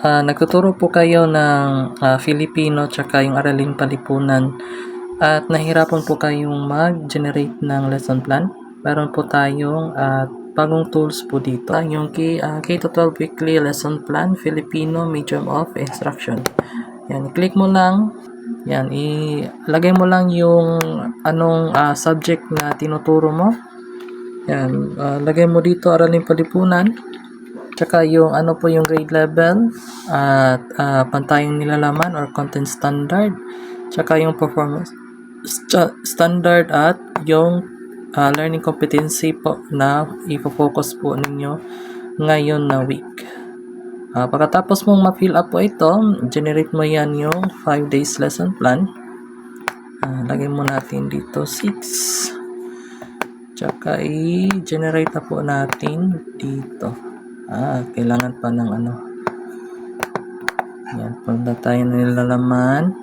Ah, nagtuturo po kayo ng ah, Filipino tsaka yung Araling Palipunan at nahirapan po kayong mag-generate ng lesson plan. Meron po tayong ah, bagong tools po dito. Yung K, ah, K-12 Weekly Lesson Plan Filipino Medium of Instruction. Yan, click mo lang. Yan, ilagay mo lang yung anong ah, subject na tinuturo mo. Yan, ah, lagay mo dito Araling Palipunan. Tsaka yung ano po yung grade level at ah, pantayong nilalaman or content standard. Tsaka yung performance sta- standard at yung ah, learning competency po na ipo-focus po ninyo ngayon na week. Ah, pagkatapos mong ma-fill up po ito, generate mo yan yung 5 days lesson plan. Ah, lagay mo natin dito 6. Tsaka i-generate na po natin dito. Ah, kailangan pa ng ano. Yan, punta tayo ng nilalaman.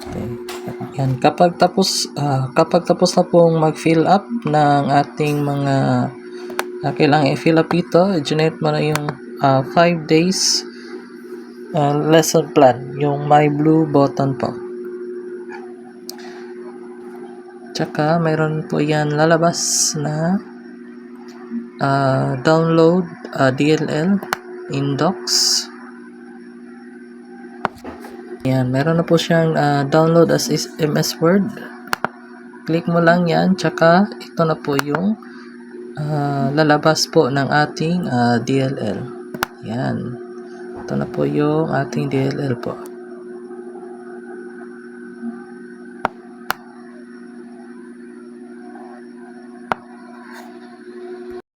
Okay. Yan, kapag tapos ah, kapag tapos na pong mag-fill up ng ating mga uh, kailangan i-fill up ito, generate mo na yung 5 days ah, lesson plan, yung my blue button po. Tsaka mayroon po yan lalabas na ah, download ah, DLL in docs. Yan, meron na po siyang ah, download as MS Word. Click mo lang yan, tsaka ito na po yung ah, lalabas po ng ating ah, DLL. Yan. Ito na po yung ating DLL po.